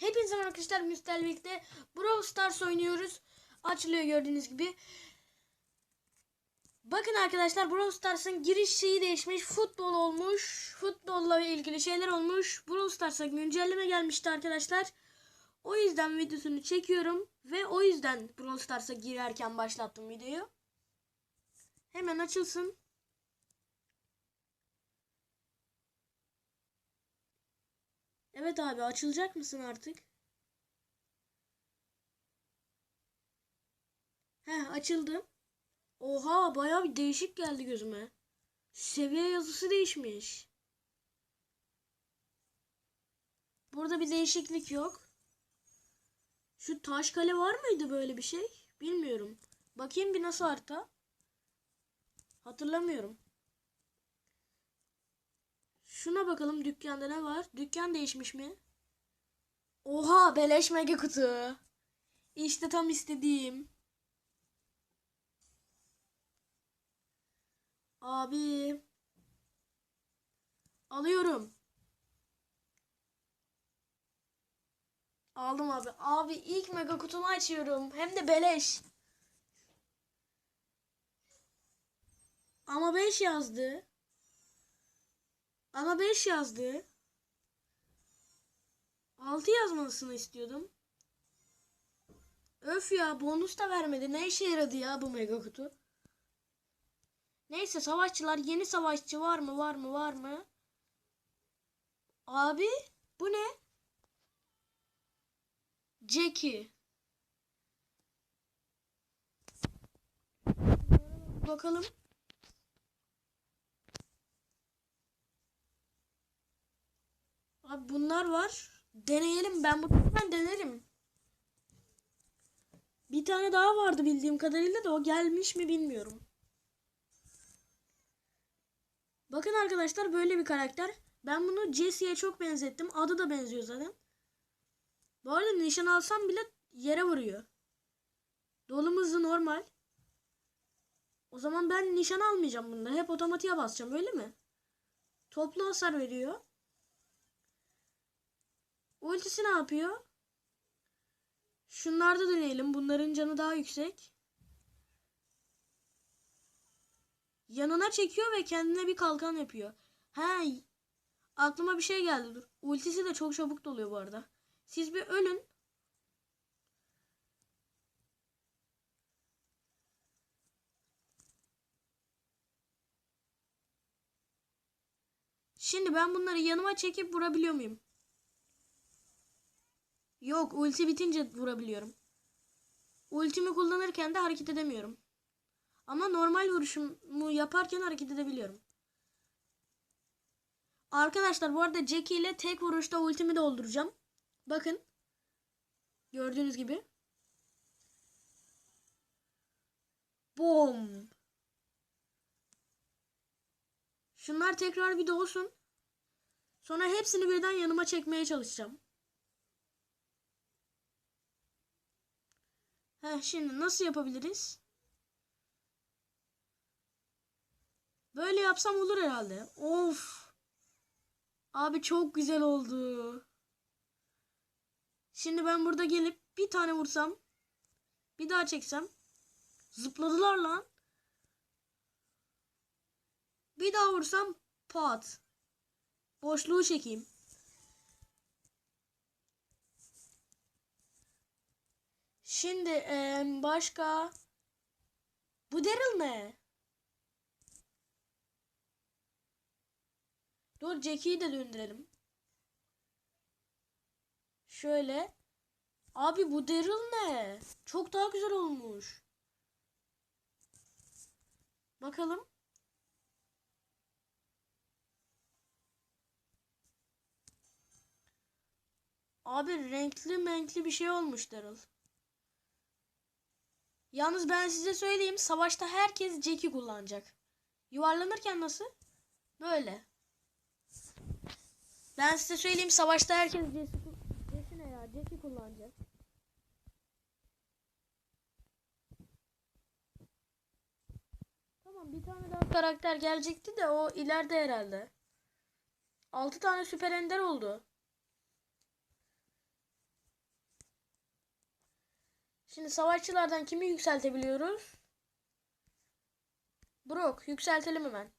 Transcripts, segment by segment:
Hepinize arkadaşlar Müstel Brawl Stars oynuyoruz. Açılıyor gördüğünüz gibi. Bakın arkadaşlar Brawl Stars'ın giriş şeyi değişmiş. Futbol olmuş. Futbolla ilgili şeyler olmuş. Brawl Stars'a güncelleme gelmişti arkadaşlar. O yüzden videosunu çekiyorum. Ve o yüzden Brawl Stars'a girerken başlattım videoyu. Hemen açılsın. Evet abi açılacak mısın artık? Heh açıldı. Oha bayağı bir değişik geldi gözüme. Seviye yazısı değişmiş. Burada bir değişiklik yok. Şu taş kale var mıydı böyle bir şey? Bilmiyorum. Bakayım bir nasıl harita. Hatırlamıyorum. Şuna bakalım dükkanda ne var? Dükkan değişmiş mi? Oha beleş mega kutu. İşte tam istediğim. Abi. Alıyorum. Aldım abi. Abi ilk mega kutumu açıyorum. Hem de beleş. Ama 5 yazdı. Ama 5 yazdı. 6 yazmasını istiyordum. Öf ya bonus da vermedi. Ne işe yaradı ya bu mega kutu? Neyse savaşçılar yeni savaşçı var mı var mı var mı? Abi bu ne? Jackie. Bakalım. Abi bunlar var. Deneyelim. Ben bunu ben denerim. Bir tane daha vardı bildiğim kadarıyla da o gelmiş mi bilmiyorum. Bakın arkadaşlar böyle bir karakter. Ben bunu Jesse'ye çok benzettim. Adı da benziyor zaten. Bu arada nişan alsam bile yere vuruyor. Dolum hızı normal. O zaman ben nişan almayacağım bunda. Hep otomatiğe basacağım öyle mi? Toplu hasar veriyor. Ultisi ne yapıyor? Şunlarda deneyelim. Bunların canı daha yüksek. Yanına çekiyor ve kendine bir kalkan yapıyor. He, aklıma bir şey geldi dur. Ultisi de çok çabuk doluyor bu arada. Siz bir ölün. Şimdi ben bunları yanıma çekip vurabiliyor muyum? Yok ulti bitince vurabiliyorum. Ultimi kullanırken de hareket edemiyorum. Ama normal vuruşumu yaparken hareket edebiliyorum. Arkadaşlar bu arada Jackie ile tek vuruşta ultimi dolduracağım. Bakın. Gördüğünüz gibi. Bom. Şunlar tekrar bir dolsun. Sonra hepsini birden yanıma çekmeye çalışacağım. Heh, şimdi nasıl yapabiliriz? Böyle yapsam olur herhalde. Of. Abi çok güzel oldu. Şimdi ben burada gelip bir tane vursam. Bir daha çeksem. Zıpladılar lan. Bir daha vursam pat. Boşluğu çekeyim. Şimdi eee, başka bu Daryl ne? Dur Jackie'yi de döndürelim. Şöyle. Abi bu Daryl ne? Çok daha güzel olmuş. Bakalım. Abi renkli menkli bir şey olmuş Daryl. Yalnız ben size söyleyeyim savaşta herkes Jack'i kullanacak. Yuvarlanırken nasıl? Böyle. Ben size söyleyeyim savaşta herkes Jack'i ya? Jack'i kullanacak. Tamam bir tane daha karakter gelecekti de o ileride herhalde. 6 tane süper ender oldu. Şimdi savaşçılardan kimi yükseltebiliyoruz? Brock yükseltelim hemen.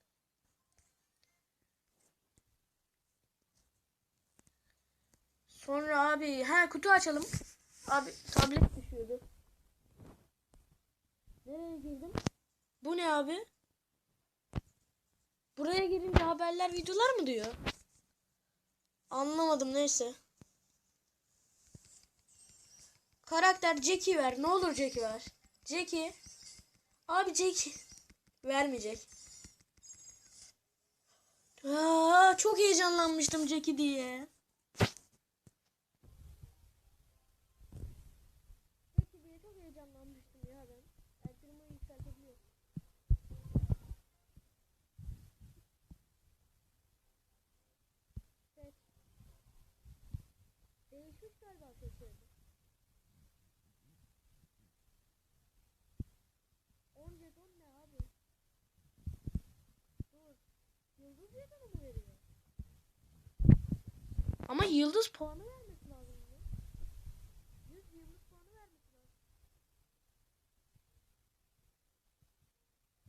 Sonra abi ha kutu açalım. Abi tablet düşüyordu. Nereye girdim? Bu ne abi? Buraya girince haberler videolar mı diyor? Anlamadım neyse. Karakter Jackie ver. Ne olur Jackie ver. Jackie. Abi Jackie. Vermeyecek. Aa, çok heyecanlanmıştım Jackie diye. Değişmiş galiba. 10 jeton ne abi? Dur. Yıldız jetonu mu veriyor? Ama yıldız puanı vermesi lazım. 100 yıldız puanı vermesi lazım.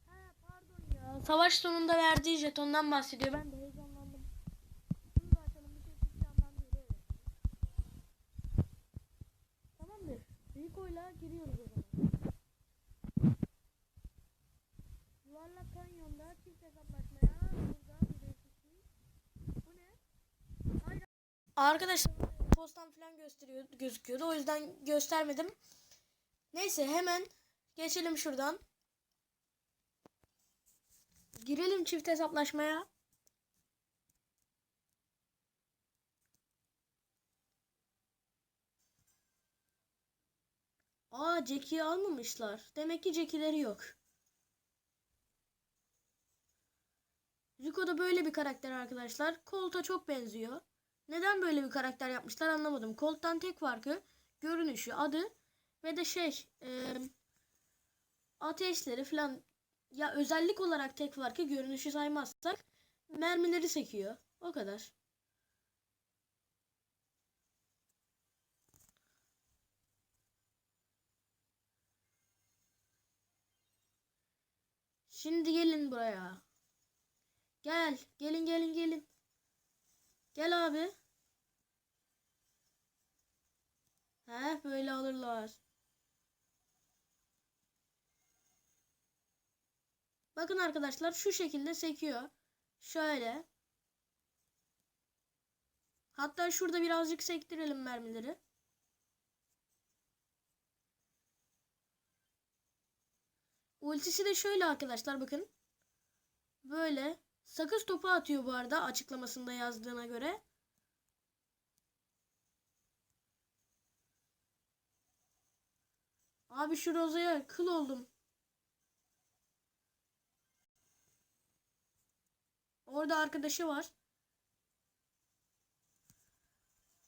Ha pardon ya. Savaş sonunda verdiği jetondan bahsediyor. Ben de heyecanlandım. Şunu da açalım. Bir şey çıkacağından evet. Tamamdır. Rico'yla giriyoruz o zaman. Yuvarlak kanyonda çift hesaplaşmaya burada bir değişiklik. Bu ne? Hayır. Arkadaşlar postan falan gösteriyor gözüküyordu. O yüzden göstermedim. Neyse hemen geçelim şuradan. Girelim çift hesaplaşmaya. Aa Jackie'yi almamışlar. Demek ki Jackie'leri yok. Rico da böyle bir karakter arkadaşlar. Colt'a çok benziyor. Neden böyle bir karakter yapmışlar anlamadım. Colt'tan tek farkı görünüşü, adı ve de şey e, ateşleri falan ya özellik olarak tek farkı görünüşü saymazsak mermileri sekiyor. O kadar. Şimdi gelin buraya. Gel. Gelin gelin gelin. Gel abi. He böyle alırlar. Bakın arkadaşlar şu şekilde sekiyor. Şöyle. Hatta şurada birazcık sektirelim mermileri. Ultisi de şöyle arkadaşlar bakın. Böyle sakız topu atıyor bu arada açıklamasında yazdığına göre. Abi şu rozaya kıl oldum. Orada arkadaşı var.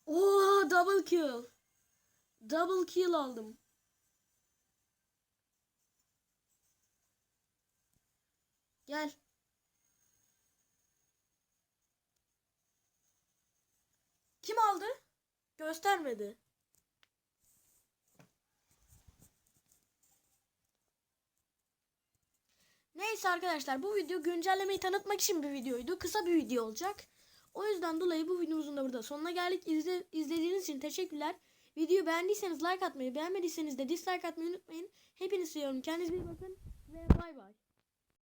Oo double kill. Double kill aldım. Gel. Kim aldı? Göstermedi. Neyse arkadaşlar bu video güncellemeyi tanıtmak için bir videoydu. Kısa bir video olacak. O yüzden dolayı bu videomuzun da burada sonuna geldik. İzle, izlediğiniz için teşekkürler. Videoyu beğendiyseniz like atmayı, beğenmediyseniz de dislike atmayı unutmayın. Hepinizi seviyorum. Kendinize iyi bakın ve bay bay.